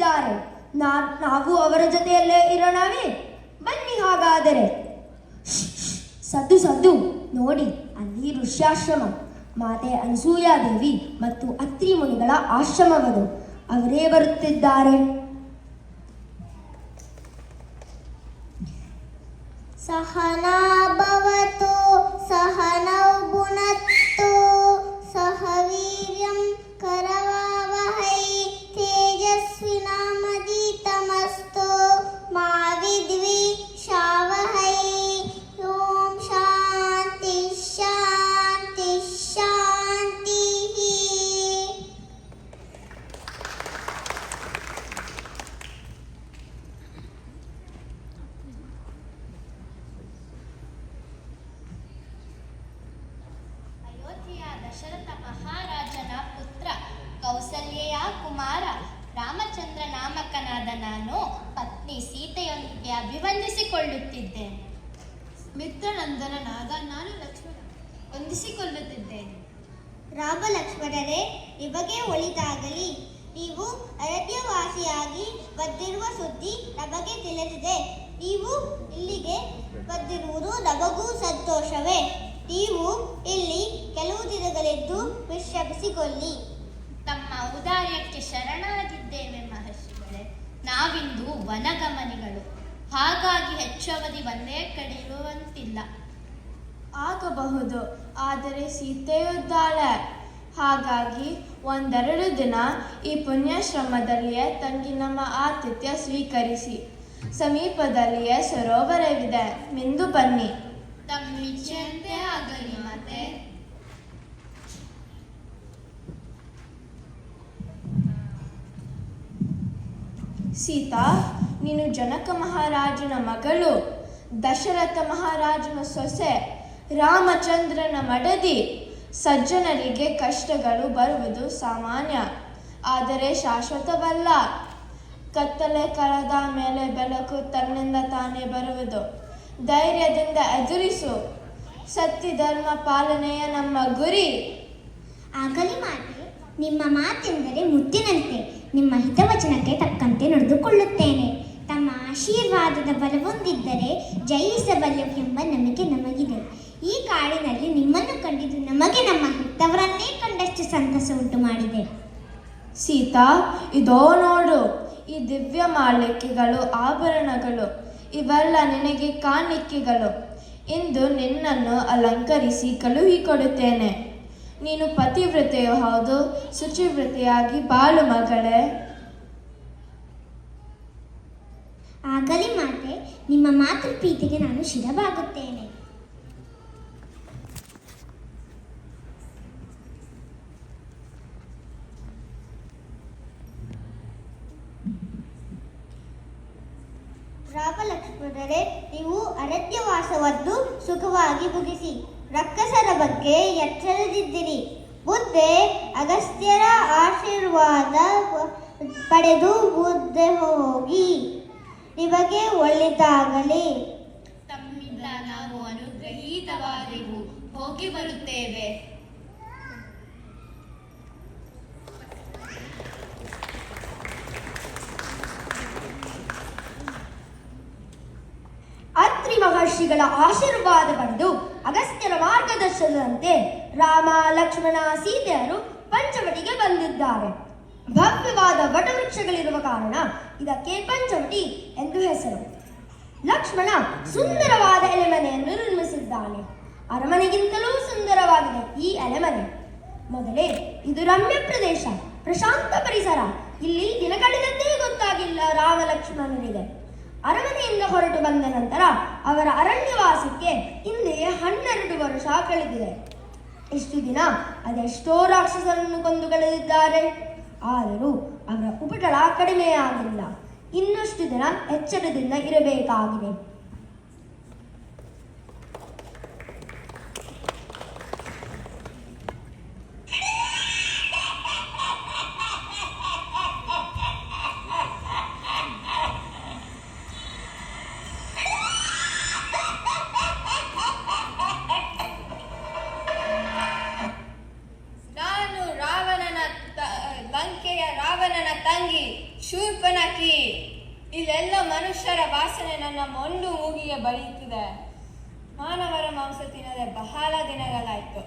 ರಾಮಲಕ್ಷ್ಮಣರಿದ್ದಾರೆ ನಾ ನಾವು ಅವರ ಜೊತೆಯಲ್ಲೇ ಇರೋಣವೇ ಬನ್ನಿ ಹಾಗಾದರೆ ಸದ್ದು ಸದ್ದು ನೋಡಿ ಅಲ್ಲಿ ಋಷ್ಯಾಶ್ರಮ ಮಾತೆ ಅನಸೂಯಾದೇವಿ ಮತ್ತು ಅತ್ರಿ ಮುನಿಗಳ ಆಶ್ರಮವದು ಅವರೇ ಬರುತ್ತಿದ್ದಾರೆ सहना भवतु सहनौ भुनक्तु सह वीर्यं करवावहै तेजस्विनामदितमस्तु मा विद्विषावहै ನಮಗೂ ಸಂತೋಷವೇ. ನೀವು ಇಲ್ಲಿ ಕೆಲವು ದಿನಗಳಿದ್ದು ವಿಶ್ರಮಿಸಿಕೊಳ್ಳಿ. ತಮ್ಮ ಉದಾರ್ಯಕ್ಕೆ ಶರಣಾಗಿದ್ದೇವೆ ಮಹರ್ಷಿಗಳೇ. ನಾವಿಂದು ವನಗಮನಿಗಳು. ಹಾಗಾಗಿ ಹೆಚ್ಚು ಅವಧಿ ಒಂದೇ ಕಡೆ ಇರುವಂತಿಲ್ಲ ಆಗಬಹುದು ಆದರೆ ಸೀತೆಯಿದ್ದಾಳೆ. ಹಾಗಾಗಿ ಒಂದೆರಡು ದಿನ ಈ ಪುಣ್ಯಾಶ್ರಮದಲ್ಲಿಯೇ ತಂಗಿ ನಮ್ಮ ಆತಿಥ್ಯ ಸ್ವೀಕರಿಸಿ. ಸಮೀಪದಲ್ಲಿಯೇ ಸರೋವರವಿದೆ. ಮಿಂದು ಬನ್ನಿ. ತಮ್ಮಿಚ್ಛೆಯಂತೆ ಆಗಲಿ ಮತ್ತೆ. ಸೀತಾ, ನೀನು ಜನಕ ಮಹಾರಾಜನ ಮಗಳು, ದಶರಥ ಮಹಾರಾಜನ ಸೊಸೆ, ರಾಮಚಂದ್ರನ ಮಡದಿ, ಸಜ್ಜನರಿಗೆ ಕಷ್ಟಗಳು ಬರುವುದು ಸಾಮಾನ್ಯ, ಆದರೆ ಶಾಶ್ವತವಲ್ಲ. ಕತ್ತಲೆ ಕರದ ಮೇಲೆ ಬೆಳಕು ತನ್ನಿಂದ ತಾನೇ ಬರುವುದು. ಧೈರ್ಯದಿಂದ ಎದುರಿಸು. ಸತ್ಯ ಧರ್ಮ ಪಾಲನೆಯ ನಮ್ಮ ಗುರಿ. ಆಗಲಿ ಮಾತೆ ನಿಮ್ಮ ಮಾತೆಂದರೆ ಮುತ್ತಿನಂತೆ ನಿಮ್ಮ ಹಿತವಚನಕ್ಕೆ ತಕ್ಕಂತೆ ನಡೆದುಕೊಳ್ಳುತ್ತೇನೆ. ತಮ್ಮ ಆಶೀರ್ವಾದದ ಬಲವೊಂದಿದ್ದರೆ ಜಯಿಸಬಲ್ಲೆವೆಂಬ ನಂಬಿಕೆ ನಮಗಿದೆ. ಈ ಕಾಡಿನಲ್ಲಿ ನಿಮ್ಮನ್ನು ಕಂಡಿದ್ದು ನಮಗೆ ನಮ್ಮ ಹಿತವರನ್ನೇ ಕಂಡಷ್ಟು ಸಂತಸ ಉಂಟು ಮಾಡಿದೆ. ಸೀತಾ ಇದೋ ನೋಡು. ಈ ದಿವ್ಯ ಮಾಲಿಕೆಗಳು ಆಭರಣಗಳು ಇವೆಲ್ಲ ನಿನಗೆ ಕಾಣಿಕೆಗಳು. ಇಂದು ನಿನ್ನನ್ನು ಅಲಂಕರಿಸಿ ಕಳುಹಿಕೊಡುತ್ತೇನೆ. ನೀನು ಪತಿವ್ರತೆಯೂ ಹೌದು, ಶುಚಿವ್ರತೆಯಾಗಿ ಬಾಳು ಮಗಳೇ. ಆಗಲಿ ಮಾತೆ, ನಿಮ್ಮ ಮಾತೃಪ್ರೀತಿಗೆ ನಾನು ಶಿರಬಾಗುತ್ತೇನೆ. ರಾಮ ನೀವು ಅರಣ್ಯವಾಸವನ್ನು ಸುಖವಾಗಿ ಮುಗಿಸಿ ರಕ್ಕಸರ ಬಗ್ಗೆ ಎಚ್ಚರದಿದ್ದಿರಿ ಮುಂದೆ ಅಗಸ್ತ್ಯರ ಆಶೀರ್ವಾದ ಪಡೆದು ಮುಂದೆ ಹೋಗಿ. ನಿಮಗೆ ಒಳ್ಳೆಯದಾಗಲಿ. ತಮ್ಮಿಂದ ನಾವು ಅನುಗ್ರಹೀತವಾದೆವು ಹೋಗಿ ಬರುತ್ತೇವೆ. ಅತ್ರಿ ಮಹರ್ಷಿಗಳ ಆಶೀರ್ವಾದ ಪಡೆದು ಅಗಸ್ತ್ಯರ ಮಾರ್ಗದರ್ಶನದಂತೆ ರಾಮ, ಲಕ್ಷ್ಮಣ, ಸೀತೆಯರು ಪಂಚವಟಿಗೆ ಬಂದಿದ್ದಾರೆ. ಭವ್ಯವಾದ ವಟವೃಕ್ಷಗಳಿರುವ ಕಾರಣ ಇದಕ್ಕೆ ಪಂಚವಟಿ ಎಂದು ಹೆಸರು. ಲಕ್ಷ್ಮಣ ಸುಂದರವಾದ ಎಲೆಮನೆಯನ್ನು ನಿರ್ಮಿಸಿದ್ದಾನೆ. ಅರಮನೆಗಿಂತಲೂ ಸುಂದರವಾಗಿದೆ ಈ ಎಲೆಮನೆ. ಮೊದಲೇ ಇದು ರಮ್ಯ ಪ್ರದೇಶ, ಪ್ರಶಾಂತ ಪರಿಸರ. ಇಲ್ಲಿ ದಿನ ಕಳೆದದ್ದೇ ಗೊತ್ತಾಗಿಲ್ಲ ರಾಮ, ಲಕ್ಷ್ಮಣನಿಗೆ. ಅರಮನೆಯಿಂದ ಹೊರಟು ಬಂದ ನಂತರ ಅವರ ಅರಣ್ಯವಾಸಕ್ಕೆ ಹಿಂದೆಯೇ ಹನ್ನೆರಡು ವರ್ಷ ಕಳೆದಿದೆ. ಇಷ್ಟು ದಿನ ಅದೆಷ್ಟೋ ರಾಕ್ಷಸರನ್ನು ಕೊಂದು ಕಳೆದಿದ್ದಾರೆ. ಆದರೂ ಅವರ ಉಪಟಳ ಕಡಿಮೆಯಾಗಿಲ್ಲ. ಇನ್ನಷ್ಟು ದಿನ ಎಚ್ಚರದಿಂದ ಇರಬೇಕಾಗಿದೆ ನನ್ನ ಮೊಂಡು ಮೂಗಿಗೆ ಬರೀತಿದೆ ಮಾನವರ ಮಾಂಸ ತಿನ್ನದೆ ಬಹಳ ದಿನಗಳಾಯ್ತು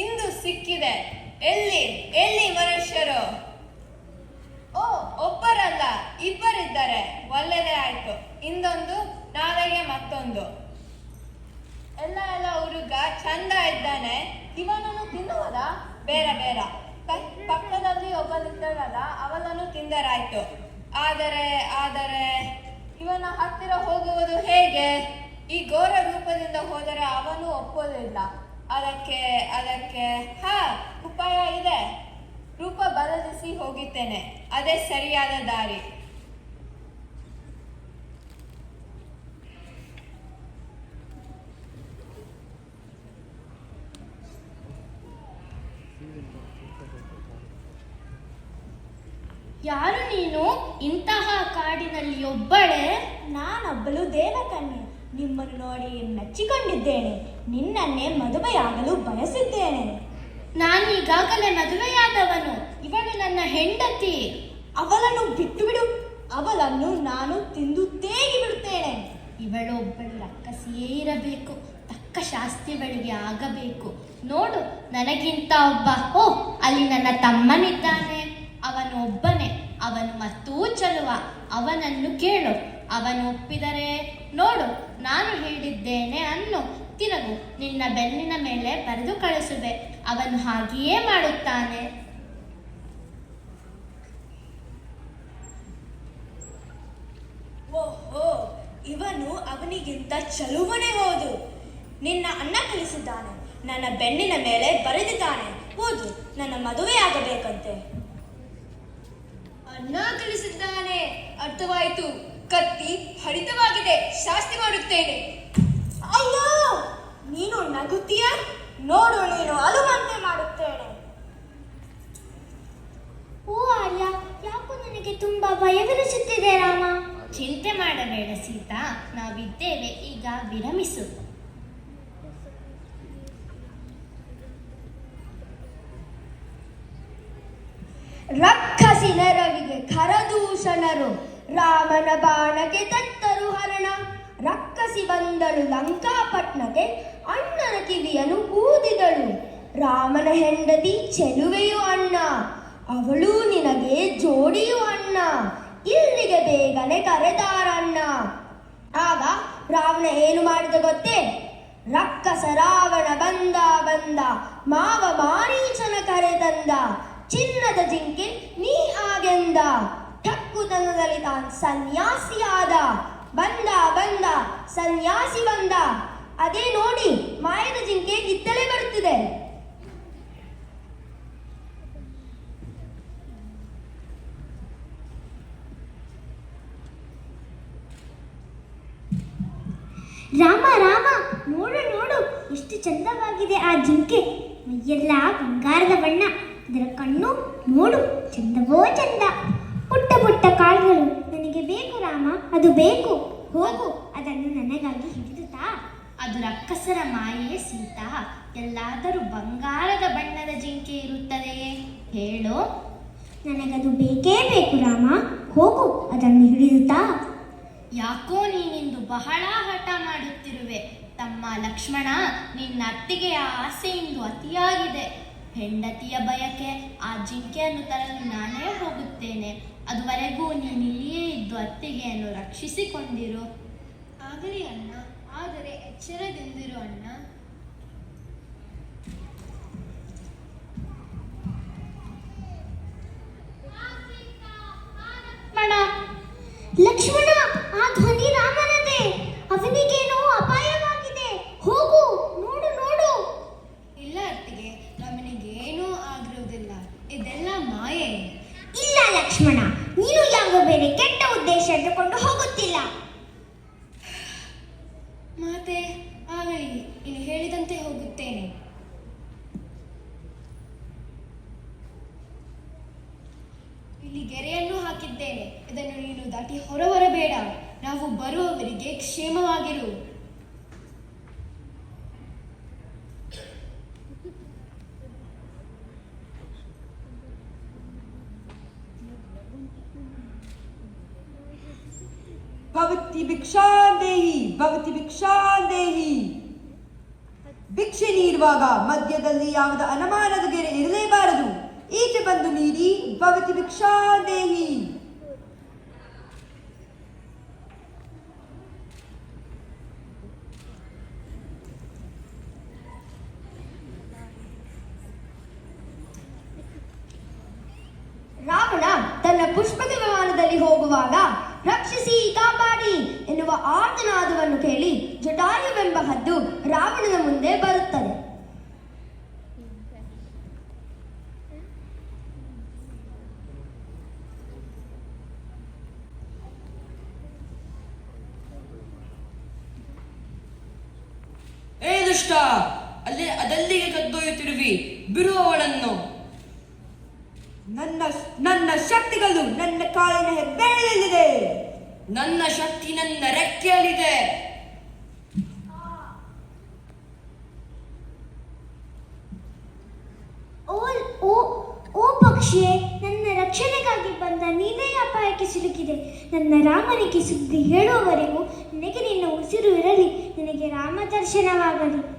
ಇಂದು ಸಿಕ್ಕಿದೆ ಎಲ್ಲಿ ಎಲ್ಲಿ ಮನುಷ್ಯರು ಓ ಒಬ್ಬರಲ್ಲ ಇಬ್ಬರಿದ್ದಾರೆ ಒಳ್ಳೆದೇ ಆಯ್ತು ಇಂದೊಂದು ನಾಳೆಗೆ ಮತ್ತೊಂದು ಎಲ್ಲ ಎಲ್ಲ ಹುಡುಗ ಚಂದ ಇದ್ದಾನೆ ಇವನನ್ನು ತಿನ್ನುವುದ ಬೇಡ ಬೇಡ. ಪಕ್ಕದಲ್ಲಿ ಒಬ್ಬನಿದ್ದಾಳಲ್ಲ ಅವನನ್ನು ತಿಂದರಾಯ್ತು. ಆದರೆ ಆದರೆ, ಇವನ ಹತ್ತಿರ ಹೋಗುವುದು ಹೇಗೆ? ಈ ಘೋರ ರೂಪದಿಂದ ಹೋದರೆ ಅವನು ಒಪ್ಪೋದಿಲ್ಲ ಅದಕ್ಕೆ ಅದಕ್ಕೆ, ಹಾ, ಉಪಾಯ ಇದೆ. ರೂಪ ಬದಲಿಸಿ ಹೋಗಿದ್ದೇನೆ. ಅದೇ ಸರಿಯಾದ ದಾರಿ. ಯಾರು ನೀನು? ಇಂತಹ ಕಾಡಿನಲ್ಲಿ ಒಬ್ಬಳೆ? ನಾನೊಬ್ಬಳು ದೇವಕನ್ಯೆ. ನಿಮ್ಮನ್ನು ನೋಡಿ ನಚ್ಚಿಕೊಂಡಿದ್ದೇನೆ. ನಿನ್ನನ್ನೇ ಮದುವೆಯಾಗಲು ಬಯಸಿದ್ದೇನೆ. ನಾನು ಈಗಾಗಲೇ ಮದುವೆಯಾದವನು. ಇವನು ನನ್ನ ಹೆಂಡತಿ. ಅವಳನ್ನು ಬಿಟ್ಟು ಬಿಡು ಅವಳನ್ನು ನಾನು ತಿಂದು ತೇಗಿ ಬಿಡುತ್ತೇನೆ. ಇವಳು ಒಬ್ಬಳು ರಕ್ಕಸಿಯೇ ಇರಬೇಕು. ತಕ್ಕ ಶಾಸ್ತ್ರಿಗಳಿಗೆ ಆಗಬೇಕು. ನೋಡು, ನನಗಿಂತ ಒಬ್ಬ. ಓ, ಅಲ್ಲಿ ನನ್ನ ತಮ್ಮನಿದ್ದಾನೆ. ಅವನು ಒಬ್ಬನೇ ಅವನು ಮತ್ತೂ ಚಲುವ, ಅವನನ್ನು ಕೇಳು. ಅವನು ಒಪ್ಪಿದರೆ ನೋಡು, ನಾನು ಹೇಳಿದ್ದೇನೆ ಅನ್ನು. ತಿರುಗು ನಿನ್ನ ಬೆನ್ನಿನ ಮೇಲೆ ಬರೆದು ಕಳಿಸುವೆ. ಅವನು ಹಾಗೆಯೇ ಮಾಡುತ್ತಾನೆ. ಓಹೋ, ಇವನು ಅವನಿಗಿಂತ ಚಲುವನೇ ಹೋದು. ನಿನ್ನ ಅಣ್ಣ ಕಳಿಸಿದ್ದಾನೆ ನನ್ನ ಬೆನ್ನಿನ ಮೇಲೆ ಬರೆದಿದ್ದಾನೆ. ಹೌದು ನನ್ನ ಮದುವೆಯಾಗಬೇಕಂತೆ. ಅಣ್ಣ ಕಳಿಸಿದ್ದಾನೆ ಅರ್ಥವಾಯಿತು. ಕತ್ತಿ ಹರಿತವಾಗಿದೆ. ಶಾಸ್ತಿ ಮಾಡುತ್ತೇನೆ. ಅಯ್ಯೋ! ನೀನು ನಗುತ್ತೀಯ? ನೋಡು ನೀನು ಅಲುವಂತೆ ಮಾಡುತ್ತೇನೆ. ಓ ಆರ್ಯ ಯಾಕೋ ನನಗೆ ತುಂಬಾ ಭಯವೆನಿಸುತ್ತಿದೆ ರಾಮ? ಚಿಂತೆ ಮಾಡಬೇಡ ಸೀತಾ. ನಾವಿದ್ದೇವೆ. ಈಗ ವಿರಮಿಸು. ರವಿಗೆ ಖರದೂಷಣರು ರಾಮನ ಬಾಣಕ್ಕೆ ತತ್ತರು ಹರಣ. ರಕ್ಕಸಿ ಬಂದಳು ಲಂಕಾಪಟ್ನಕ್ಕೆ ಅಣ್ಣನ ಕಿವಿಯನ್ನು ಊದಿದಳು. ರಾಮನ ಹೆಂಡತಿ ಚೆಲುವೆಯು ಅಣ್ಣ, ಅವಳು ನಿನಗೆ ಜೋಡಿಯು ಅಣ್ಣ, ಇಲ್ಲಿಗೆ ಬೇಗನೆ ಕರೆದಾರಣ್ಣ ಆಗ ರಾವಣ ಏನು ಮಾಡಿದ ಗೊತ್ತೇ? ರಕ್ಕಸ ರಾವಣ ಬಂದ ಬಂದ ಮಾವ ಮಾರೀಚನ ಕರೆತಂದ ಚಿನ್ನದ ಜಿಂಕೆ, ನೀ ಆಗೆಂದ. ಠಕ್ಕುತನದಲ್ಲಿ ತಾನ್ ಸನ್ಯಾಸಿಯಾದ. ಬಂದ ಬಂದ, ಸನ್ಯಾಸಿ ಬಂದ. ಅದೇ ನೋಡಿ, ಮಾಯದ ಜಿಂಕೆ ಗಿತ್ತಲೆ ಬರುತ್ತಿದೆ. ರಾಮ ರಾಮ, ನೋಡು ನೋಡು, ಎಷ್ಟು ಚಂದವಾಗಿದೆ ಆ ಜಿಂಕೆ. ಮೈಯೆಲ್ಲ ಬಂಗಾರದ ಬಣ್ಣ. ಅದರ ಕಣ್ಣು ನೋಡು ಚಂದವೋ ಚಂದ. ಪುಟ್ಟ ಪುಟ್ಟ ಕಾಳುಗಳು. ನನಗೆ ಬೇಕು ರಾಮ, ಅದು ಬೇಕು. ಹೋಗು, ಅದನ್ನು ನನಗಾಗಿ ಹಿಡಿದು ತಾ. ಅದು ರಕ್ಕಸರ ಮಾಯೆಯೇ ಸೀತಾ. ಎಲ್ಲಾದರೂ ಬಂಗಾರದ ಬಣ್ಣದ ಜಿಂಕೆ ಇರುತ್ತದೆಯೇ ಹೇಳು? ನನಗದು ಬೇಕೇ ಬೇಕು ರಾಮ. ಹೋಗು, ಅದನ್ನು ಹಿಡಿಯುತ್ತಾ ಯಾಕೋ ನೀನಿಂದು ಬಹಳ ಹಠ ಮಾಡುತ್ತಿರುವೆ. ತಮ್ಮ ಲಕ್ಷ್ಮಣ ನಿನ್ನ ಅತ್ತಿಗೆಯ ಆಸೆಯಿಂದ ಅತಿಯಾಗಿದೆ. ಹೆಂಡತಿಯ ಬಯಕೆ ಆ ಜಿಂಕೆಯನ್ನು ತರಲು ನಾನೇ ಹೋಗುತ್ತೇನೆ. ಅದುವರೆಗೂ ನೀನು ಇಲ್ಲಿಯೇ ಇದ್ದು ಅತ್ತಿಗೆಯನ್ನು ರಕ್ಷಿಸಿಕೊಂಡಿರು. ಆಗಲಿ ಅಣ್ಣ ಆದರೆ ಎಚ್ಚರದಿಂದಿರು ಅಣ್ಣ. ಲಕ್ಷ್ಮಣ ಲಕ್ಷ್ಮಣ ಆ ಧ್ವನಿ ರಾಮನದೇ. ಅವನಿಗೇನೋ ಅಪಾಯವಾಗಿದೆ. ಹೋಗು ನೋಡು ನೋಡು ಇಲ್ಲ ಅತ್ತಿಗೆ ರಮಣಿಗೇನೂ ಆಗಿರುವುದಿಲ್ಲ ಇದೆಲ್ಲ ಮಾಯೆ. ಇಲ್ಲ ಲಕ್ಷ್ಮಣ ನೀನು ಯಾವ ಬೇರೆ ಕೆಟ್ಟ ಉದ್ದೇಶ ಇಟ್ಟುಕೊಂಡು ಹೋಗುತ್ತಿಲ್ಲ ಮಾತೆ ಆಗಲಿ ನೀನು ಹೇಳಿದಂತೆ ಹೋಗುತ್ತೇನೆ ಇಲ್ಲಿ ಗೆರೆಯನ್ನು ಹಾಕಿದ್ದೇನೆ ಇದನ್ನು ನೀನು ದಾಟಿ ಹೊರಬರಬೇಡ ನಾವು ಬರುವವರಿಗೆ ಕ್ಷೇಮವಾಗಿರು ಪವಿತ್ರ ಭವತಿ ಭಿಕ್ಷಾಂದೇಹಿ ಭಿಕ್ಷಾ ಭಿಕ್ಷಾಂದೇಹಿ. ಭಿಕ್ಷೆ ನೀಡುವಾಗ ಮಧ್ಯದಲ್ಲಿ ಯಾವುದ ಅನಮಾನದ ಗೆರೆ ಇರಲೇಬಾರದು. ಈಚೆ ಬಂದು ನೀಡಿ ಭವತಿ ಭಿಕ್ಷಾಂದೇಹಿ. ರಾವಣ ಎನ್ನುವ ಆರ್ತನಾದವನ್ನು ಕೇಳಿ ಜಟಾಯುವೆಂಬ ಹದ್ದು ರಾವಣನ ಮುಂದೆ ಬರುತ್ತದೆ. ಏ ದುಷ್ಟ, ಅಲ್ಲಿ ಅದಲ್ಲಿಗೆ ಕದ್ದೊಯ್ಯುತ್ತಿರುವಿ. ಬಿಡುವವಳನ್ನು ನನ್ನ ನನ್ನ ಶಕ್ತಿಗಳು ನನ್ನ ಕಾಲಿನ ಹೆಬ್ಬೆರಳಲ್ಲಿದೆ ನನ್ನ ಶಕ್ತಿ ನನ್ನ ರೆಕ್ಕೆಯಲ್ಲಿದೆ. ಓ ಓ ಪಕ್ಷಿಯೇ, ನನ್ನ ರಕ್ಷಣೆಗಾಗಿ ಬಂದ ನೀನೇ ಅಪಾಯಕ್ಕೆ ಸಿಲುಕಿದೆ. ನನ್ನ ರಾಮನಿಗೆ ಸುದ್ದಿ ಹೇಳುವವರೆಗೂ ನಿನಗೆ ನಿನ್ನ ಉಸಿರು ಇರಲಿ, ನಿನಗೆ ರಾಮ ದರ್ಶನವಾಗಲಿ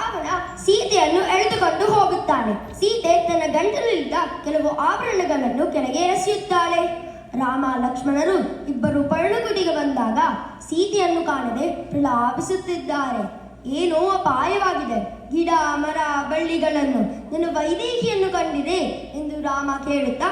ರಾವಣ ಸೀತೆಯನ್ನು ಎಳೆದುಕೊಂಡು ಹೋಗುತ್ತಾನೆ. ಸೀತೆ ತನ್ನ ಗಂಟಲಿನಿಂದ ಕೆಲವು ಆಭರಣಗಳನ್ನು ಕೆಳಗೆ ಎಸೆಯುತ್ತಾಳೆ. ರಾಮ, ಲಕ್ಷ್ಮಣರು ಇಬ್ಬರು ಪರ್ಣಗುಡಿಗೆ ಬಂದಾಗ ಸೀತೆಯನ್ನು ಕಾಣದೆ ಪ್ರಲಾಪಿಸುತ್ತಿದ್ದಾರೆ. ಏನೋ ಅಪಾಯವಾಗಿದೆ. ಗಿಡ, ಮರ, ಬಳ್ಳಿಗಳನ್ನು ನನ್ನ ವೈದೇಹಿಯನ್ನು ಕಂಡಿದೆ ಎಂದು ರಾಮ ಕೇಳುತ್ತಾ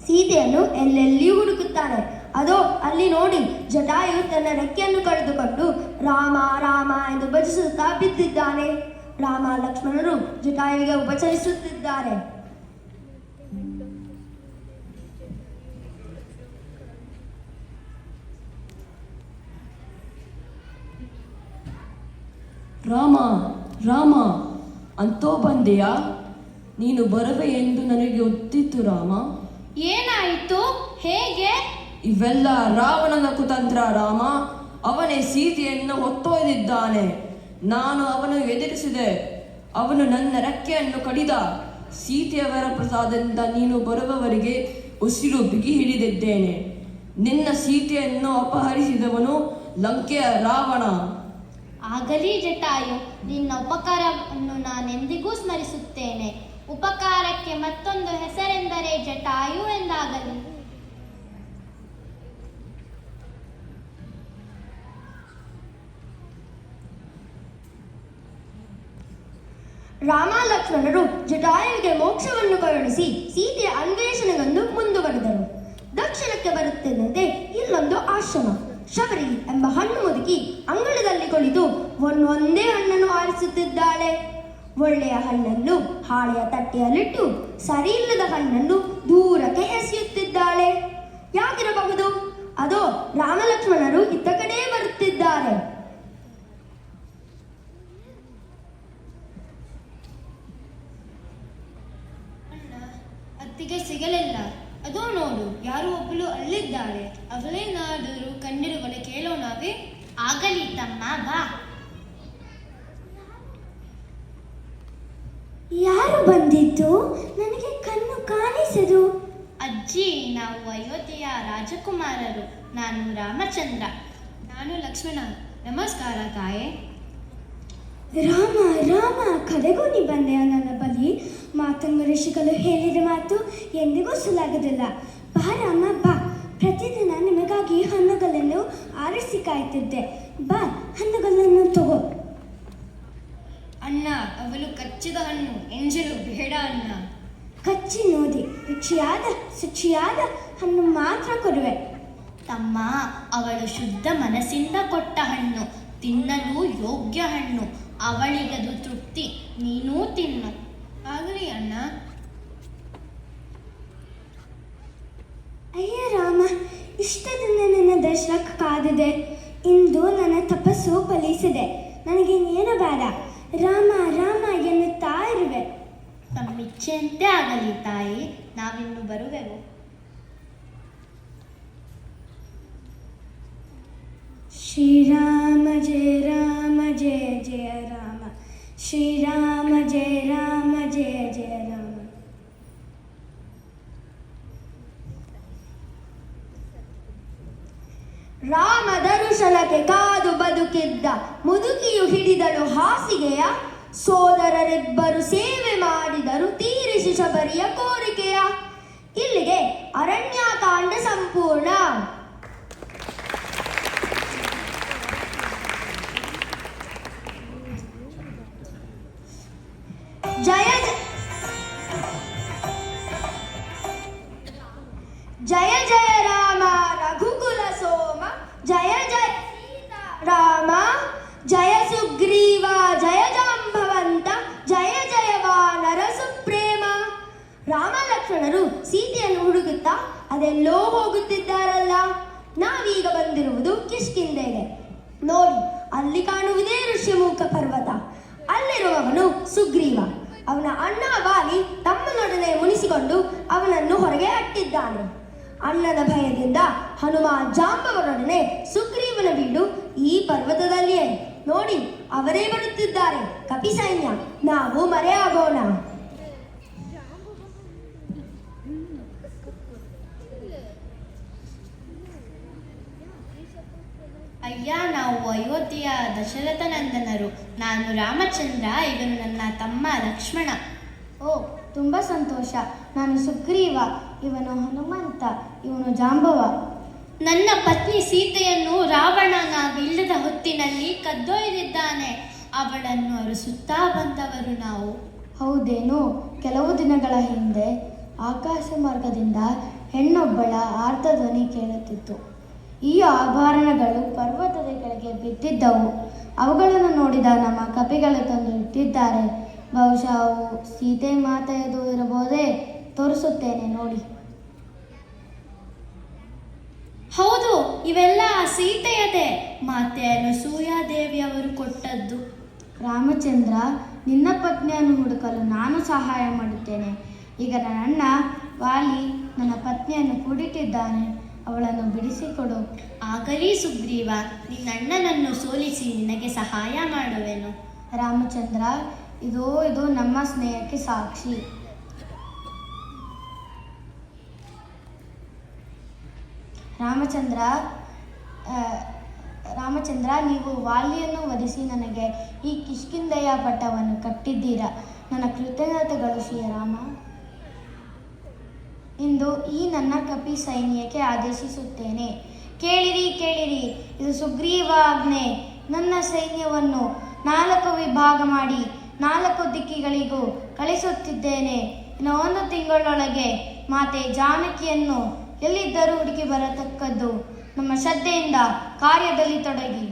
ಸೀತೆಯನ್ನು ಎಲ್ಲೆಲ್ಲಿಯೂ ಹುಡುಕುತ್ತಾನೆ. ಅದೋ, ಅಲ್ಲಿ ನೋಡಿ, ಜಟಾಯು ತನ್ನ ರೆಕ್ಕೆಯನ್ನು ಕಳೆದುಕೊಂಡು ರಾಮ ರಾಮ ಎಂದು ಭಜಿಸುತ್ತಾ ಬಿದ್ದಿದ್ದಾನೆ. ರಾಮ ಲಕ್ಷ್ಮಣರು ಜಟಾಯುವಿಗೆ ಉಪಚರಿಸುತ್ತಿದ್ದಾರೆ. ರಾಮ ರಾಮ ಅಂತೋ ಬಂದೆಯಾ? ನೀನು ಬರುವೆ ಎಂದು ನನಗೆ ಗೊತ್ತಿತ್ತು ರಾಮ. ಏನಾಯಿತು? ಹೇಗೆ? ಇವೆಲ್ಲ ರಾವಣನ ಕುತಂತ್ರ ರಾಮ. ಅವನೇ ಸೀತೆಯನ್ನು ಹೊತ್ತೊಯ್ದಿದ್ದಾನೆ ನಾನು ಅವನು ಎದುರಿಸಿದೆ. ಅವನು ನನ್ನ ರೆಕ್ಕೆಯನ್ನು ಕಡಿದ. ಸೀತೆಯವರ ಪ್ರಸಾದದಿಂದ ನೀನು ಬರುವವರಿಗೆ ಉಸಿರು ಬಿಗಿ ಹಿಡಿದಿದ್ದೇನೆ. ನಿನ್ನ ಸೀತೆಯನ್ನು ಅಪಹರಿಸಿದವನು ಲಂಕೆಯ ರಾವಣ. ಆಗಲಿ ಜಟಾಯು, ನಿನ್ನ ಉಪಕಾರವನ್ನು ನಾನೆಂದಿಗೂ ಸ್ಮರಿಸುತ್ತೇನೆ. ಉಪಕಾರಕ್ಕೆ ಮತ್ತೊಂದು ಹೆಸರೆಂದರೆ ಜಟಾಯು ಎಂದಾಗಲಿ. ರಾಮ ಲಕ್ಷ್ಮಣರು ಜಟಾಯುವಿಗೆ ಮೋಕ್ಷವನ್ನು ಕರುಣಿಸಿ ಸೀತೆಯ ಅನ್ವೇಷಣೆಗೊಂದು ಮುಂದುವರೆದರು. ದಕ್ಷಿಣಕ್ಕೆ ಬರುತ್ತಿದ್ದಂತೆ ಇಲ್ಲೊಂದು ಆಶ್ರಮ. ಶಬರಿ ಎಂಬ ಹಣ್ಣು ಮುದುಕಿ ಅಂಗಳದಲ್ಲಿ ಕುಳಿತು ಒಂದೊಂದೇ ಹಣ್ಣನ್ನು ಆರಿಸುತ್ತಿದ್ದಾಳೆ. ಒಳ್ಳೆಯ ಹಣ್ಣನ್ನು ಹಾಳೆಯ ತಟ್ಟೆಯಲ್ಲಿಟ್ಟು ಸರಿ ಇಲ್ಲದ ಹಣ್ಣನ್ನು ದೂರಕ್ಕೆ ಎಸೆಯುತ್ತಿದ್ದಾಳೆ. ಯಾಕಿರಬಹುದು? ಅದೋ ರಾಮಲಕ್ಷ್ಮಣರು ಇತ್ತ ಕಡೆ ಬರುತ್ತಿದ್ದಾರೆ ಅಣ್ಣ ಅತ್ತಿಗೆ ಸಿಗಲಿಲ್ಲ. ಅದು ನೋಡು ಯಾರು ಒಬ್ಬಳು ಅಲ್ಲಿದ್ದಾಳೆ. ಅವಳೇನಾದರೂ ಕಂಡಿರುವಳೆ ಕೇಳೋಣವೇ ಆಗಲಿ ತಮ್ಮ ಬಾ. ಯಾರು ಬಂದಿದ್ದು? ನನಗೆ ಕಣ್ಣು ಕಾಣಿಸದು. ಅಜ್ಜಿ ನಾವು ಅಯೋಧ್ಯೆಯ ರಾಜಕುಮಾರರು. ನಾನು ರಾಮಚಂದ್ರ. ನಾನು ಲಕ್ಷ್ಮಣ. ನಮಸ್ಕಾರ ತಾಯೇ. ರಾಮ ರಾಮ ಕಡೆಗೂ ನೀ ಬಂದೆಯ ನನ್ನ ಬಳಿ ಮಾತಂಗ ಋಷಿಗಳು ಹೇಳಿದ ಮಾತು ಎಂದಿಗೂ ಸುಲಾಗದಿಲ್ಲ. ಬಾ ರಾಮ ಬಾ. ಪ್ರತಿದಿನ ನಿಮಗಾಗಿ ಹಣ್ಣುಗಳನ್ನು ಆರಿಸಿ ಕಾಯ್ತಿದ್ದೆ. ಬಾ ಹಣ್ಣುಗಳನ್ನು ತಗೋ. ಅಣ್ಣ ಅವಳು ಕಚ್ಚಿದ ಹಣ್ಣು ಎಂಜಲು ಬೇಡ ಅಣ್ಣ. ಕಚ್ಚಿ ನೋಡಿ ರುಚಿಯಾದ ಶುಚಿಯಾದ ಹಣ್ಣು ಮಾತ್ರ ಕೊಡುವೆ. ತಮ್ಮ ಅವಳು ಶುದ್ಧ ಮನಸ್ಸಿಂದ ಕೊಟ್ಟ ಹಣ್ಣು ತಿನ್ನಲು ಯೋಗ್ಯ ಹಣ್ಣು. ಅವಳಿಗದು ತೃಪ್ತಿ ನೀನೂ ತಿನ್ನು. ಆಗಲಿ ಅಣ್ಣ. ಅಯ್ಯ ರಾಮ ಇಷ್ಟು ದಿನ ನನ್ನ ದರ್ಶನಕ್ಕೆ ಕಾದಿದೆ. ಇಂದು ನನ್ನ ತಪಸ್ಸು ಫಲಿಸಿದೆ. ನನಗೆ ಏನು ಬೇಡ. ರಾಮ ರಾಮ ಎನ್ನುತ್ತಾ ಇರುವೆ. ತಮ್ಮಿಚ್ಛೆಯಂತೆ ಆಗಲಿ ತಾಯಿ. ನಾವಿನ್ನು ಬರುವೆವು. ಶ್ರೀರಾಮ ಜಯ ರಾಮ ಜಯ ಜಯ ರಾಮ. ಶ್ರೀರಾಮ ಜಯ ರಾಮ ಜಯ ಜಯ ರಾಮ ರಾಮ ದರುಶನಕ್ಕೆ ಕಾದು ಬದುಕಿದ್ದ ಮುದುಕಿಯು ಹಿಡಿದಳು ಹಾಸಿಗೆಯ ಸೋದರರಿಬ್ಬರು ಸೇವೆ ಮಾಡಿದರು ತೀರಿಸಿ ಶಬರಿಯ ಕೋರಿಕೆಯ ಅದೆಲ್ಲೋ ಹೋಗುತ್ತಿದ್ದಾರಲ್ಲ. ನಾವೀಗ ಬಂದಿರುವುದು ಕಿಷ್ಕಿಂದೆಗೆ ನೋಡಿ, ಅಲ್ಲಿ ಕಾಣುವುದೇ ಋಷ್ಯಮುಖ ಪರ್ವತ. ಅಲ್ಲಿರುವವನು ಸುಗ್ರೀವ. ಅವನ ಅಣ್ಣ ವಾಗಿ ತಮ್ಮನೊಡನೆ ಮುನಿಸಿಕೊಂಡು ಅವನನ್ನು ಹೊರಗೆ ಅಟ್ಟಿದ್ದಾನೆ. ಅಣ್ಣನ ಭಯದಿಂದ ಹನುಮ ಜಾಂಬವರೊಡನೆ ಸುಗ್ರೀವನ ಬೀಡು ಈ ಪರ್ವತದಲ್ಲಿಯೇ. ನೋಡಿ, ಅವರೇ ಬರುತ್ತಿದ್ದಾರೆ. ಕಪಿ ಸೈನ್ಯ ನಾವು ಮರೆಯಾಗೋಣ. ಅಯ್ಯ, ನಾವು ಅಯೋಧ್ಯೆಯ ದಶರಥನಂದನರು. ನಾನು ರಾಮಚಂದ್ರ ಇವನು ನನ್ನ ತಮ್ಮ ಲಕ್ಷ್ಮಣ. ಓ, ತುಂಬ ಸಂತೋಷ. ನಾನು ಸುಗ್ರೀವ, ಇವನು ಹನುಮಂತ, ಇವನು ಜಾಂಬವ. ನನ್ನ ಪತ್ನಿ ಸೀತೆಯನ್ನು ರಾವಣನ ಇಲ್ಲದ ಹೊತ್ತಿನಲ್ಲಿ ಕದ್ದೊಯ್ದಿದ್ದಾನೆ. ಅವಳನ್ನು ಅರಸುತ್ತಾ ಬಂದವರು ನಾವು. ಹೌದೇನು, ಕೆಲವು ದಿನಗಳ ಹಿಂದೆ ಆಕಾಶ ಮಾರ್ಗದಿಂದ ಹೆಣ್ಣೊಬ್ಬಳ ಆರ್ಧ ಧ್ವನಿ ಕೇಳುತ್ತಿತ್ತು. ಈ ಆಭರಣಗಳು ಪರ್ವತದ ಕೆಳಗೆ ಬಿದ್ದಿದ್ದವು. ಅವುಗಳನ್ನು ನೋಡಿದ ನಮ್ಮ ಕಪಿಗಳು ತಂದು ಇಟ್ಟಿದ್ದಾರೆ. ಬಹುಶಃ ಅವು ಸೀತೆ ಮಾತೆಯದು ಇರಬಹುದೇ? ತೋರಿಸುತ್ತೇನೆ ನೋಡಿ. ಹೌದು ಇವೆಲ್ಲ ಸೀತೆಯದೇ. ಮಾತೆ ಅವರು ಕೊಟ್ಟದ್ದು. ರಾಮಚಂದ್ರ ನಿನ್ನ ಪತ್ನಿಯನ್ನು ಹುಡುಕಲು ನಾನು ಸಹಾಯ ಮಾಡುತ್ತೇನೆ. ಈಗ ನನ್ನ ವಾಲಿ ನನ್ನ ಪತ್ನಿಯನ್ನು ಕೂಡಿಟ್ಟಿದ್ದಾನೆ. ಅವಳನ್ನು ಬಿಡಿಸಿಕೊಡು. ಆಗಲಿ ಸುಗ್ರೀವ, ನಿನ್ನಣ್ಣನನ್ನು ಸೋಲಿಸಿ ನಿನಗೆ ಸಹಾಯ ಮಾಡುವೆನು. ರಾಮಚಂದ್ರ, ಇದೋ, ಇದು ನಮ್ಮ ಸ್ನೇಹಕ್ಕೆ ಸಾಕ್ಷಿ. ರಾಮಚಂದ್ರ ರಾಮಚಂದ್ರ, ನೀವು ವಾಲಿಯನ್ನು ವಧಿಸಿ ನನಗೆ ಈ ಕಿಷ್ಕಿಂದೆಯ ಪಟ್ಟವನ್ನು ಕಟ್ಟಿದ್ದೀರಾ. ನನ್ನ ಕೃತಜ್ಞತೆಗಳು ಶ್ರೀರಾಮ ಇಂದು ಈ ನನ್ನ ಕಪಿ ಸೈನ್ಯಕ್ಕೆ ಆದೇಶಿಸುತ್ತೇನೆ. ಕೇಳಿರಿ ಕೇಳಿರಿ, ಇದು ಸುಗ್ರೀವಾಜ್ಞೆ. ನನ್ನ ಸೈನ್ಯವನ್ನು ನಾಲ್ಕು ವಿಭಾಗ ಮಾಡಿ ನಾಲ್ಕು ದಿಕ್ಕಿಗಳಿಗೂ ಕಳಿಸುತ್ತಿದ್ದೇನೆ. ಇನ್ನು ಒಂದು ತಿಂಗಳೊಳಗೆ ಮಾತೆ ಜಾನಕಿಯನ್ನು ಎಲ್ಲಿದ್ದರೂ ಹುಡುಕಿ ಬರತಕ್ಕದ್ದು. ನಮ್ಮ ಶ್ರದ್ಧೆಯಿಂದ ಕಾರ್ಯದಲ್ಲಿ ತೊಡಗಿ.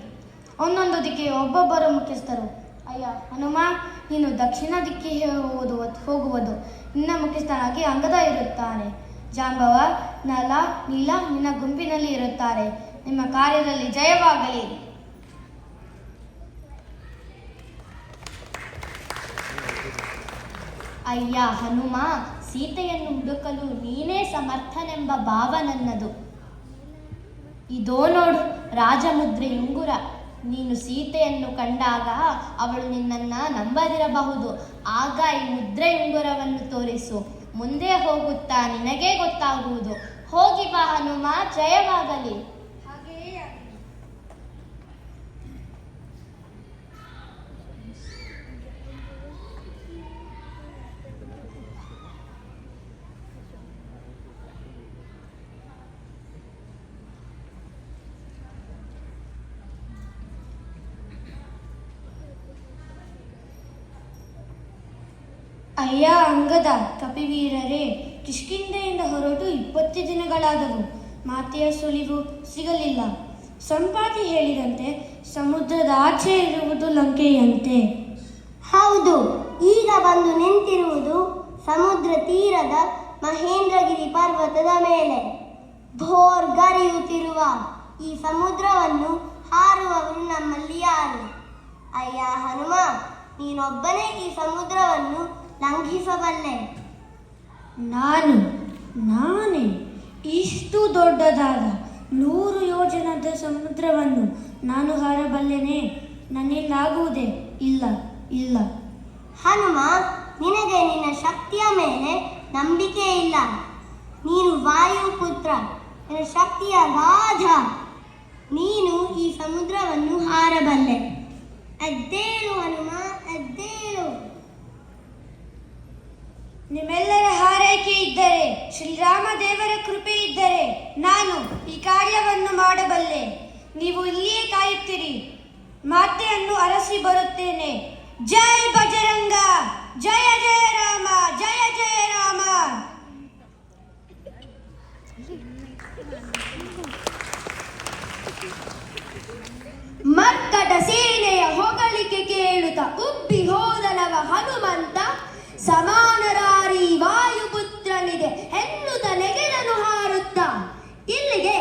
ಒಂದೊಂದು ದಿಕ್ಕಿಗೆ ಒಬ್ಬೊಬ್ಬರು ಮುಖ್ಯಸ್ಥರು. ಅಯ್ಯ, ಹನುಮ ನೀನು ದಕ್ಷಿಣ ದಿಕ್ಕಿಗೆ ಹೋಗುವುದು ಹೋಗುವುದು ನಿನ್ನ ಮುಖ್ಯಸ್ಥನಾಗಿ ಅಂಗದ ಇರುತ್ತಾನೆ. ಜಾಂಬವ, ನಲ, ನೀಲ ನಿನ್ನ ಗುಂಪಿನಲ್ಲಿ ಇರುತ್ತಾರೆ. ನಿಮ್ಮ ಕಾರ್ಯದಲ್ಲಿ ಜಯವಾಗಲಿ. ಅಯ್ಯ ಹನುಮ, ಸೀತೆಯನ್ನು ಹುಡುಕಲು ನೀನೇ ಸಮರ್ಥನೆಂಬ ಭಾವ ನನ್ನದು ಇದೋ ನೋಡು ರಾಜಮುದ್ರೆ ಉಂಗುರ ನೀನು ಸೀತೆಯನ್ನು ಕಂಡಾಗ ಅವಳು ನಿನ್ನನ್ನು ನಂಬದಿರಬಹುದು. ಆಗ ಈ ಮುದ್ರೆ ಉಂಗುರವನ್ನು ತೋರಿಸು. ಮುಂದೆ ಹೋಗುತ್ತಾ ನಿನಗೇ ಗೊತ್ತಾಗುವುದು. ಹೋಗಿ ಬಾ ಹನುಮ, ಜಯವಾಗಲಿ. ಅಯ್ಯ ಅಂಗದ ಕಪಿವೀರರೇ ಕಿಷ್ಕಿಂದೆಯಿಂದ ಹೊರಟು ಇಪ್ಪತ್ತು ದಿನಗಳಾದವು. ಮಾತೆಯ ಸುಳಿವು ಸಿಗಲಿಲ್ಲ. ಸಂಪಾತಿ ಹೇಳಿದಂತೆ ಸಮುದ್ರದ ಆಚೆ ಇರುವುದು ಲಂಕೆಯಂತೆ. ಹೌದು, ಈಗ ಬಂದು ನಿಂತಿರುವುದು ಸಮುದ್ರ ತೀರದ ಮಹೇಂದ್ರಗಿರಿ ಪರ್ವತದ ಮೇಲೆ. ಭೋರ್ ಗರಿಯುತ್ತಿರುವ ಈ ಸಮುದ್ರವನ್ನು ಹಾರುವವರು ನಮ್ಮಲ್ಲಿ ಯಾರು? ಅಯ್ಯ ಹನುಮ, ನೀನೊಬ್ಬನೇ ಈ ಸಮುದ್ರವನ್ನು ಲಂಘಿಸಬಲ್ಲೆ. ನಾನು ನಾನೇ ಇಷ್ಟು ದೊಡ್ಡದಾದ ನೂರು ಯೋಜನದ ಸಮುದ್ರವನ್ನು ನಾನು ಹಾರಬಲ್ಲೆನೆ? ನನ್ನಿಂದಾಗುವುದೇ ಇಲ್ಲ ಇಲ್ಲ. ಹನುಮ ನಿನಗೆ ನಿನ್ನ ಶಕ್ತಿಯ ಮೇಲೆ ನಂಬಿಕೆ ಇಲ್ಲ. ನೀನು ವಾಯುಪುತ್ರ ನಿನ್ನ ಶಕ್ತಿಯ ಗಾಧ ನೀನು ಈ ಸಮುದ್ರವನ್ನು ಹಾರಬಲ್ಲೆ. ಅದ್ದೇಳು ಹನುಮ ಅದ್ದೇಳು. ನಿಮ್ಮೆಲ್ಲರ ಹಾರೈಕೆ ಇದ್ದರೆ, ಶ್ರೀರಾಮ ದೇವರ ಕೃಪೆ ಇದ್ದರೆ ನಾನು ಈ ಕಾರ್ಯವನ್ನು ಮಾಡಬಲ್ಲೆ. ನೀವು ಇಲ್ಲಿಯೇ ಕಾಯುತ್ತೀರಿ. ಮಾತೆಯನ್ನು ಅರಸಿ ಬರುತ್ತೇನೆ. ಜೈ ಬಜರಂಗ! ಜಯ ಜಯ ರಾಮ! ಜಯ ಜಯ ರಾಮ! ಮರ್ಕಟ ಸೇನೆಯ ಹೊಗಳಿಕೆ ಕೇಳುತ್ತ ಉಬ್ಬಿ ಹೋದನವ ಹನುಮಂತ ಸಮಾನರಾರಿ ವಾಯುಪುತ್ರನಿದೆ ಹೆಣ್ಣು ತಲೆಗೆಡನು ಹಾರುತ್ತ. ಇಲ್ಲಿಗೆ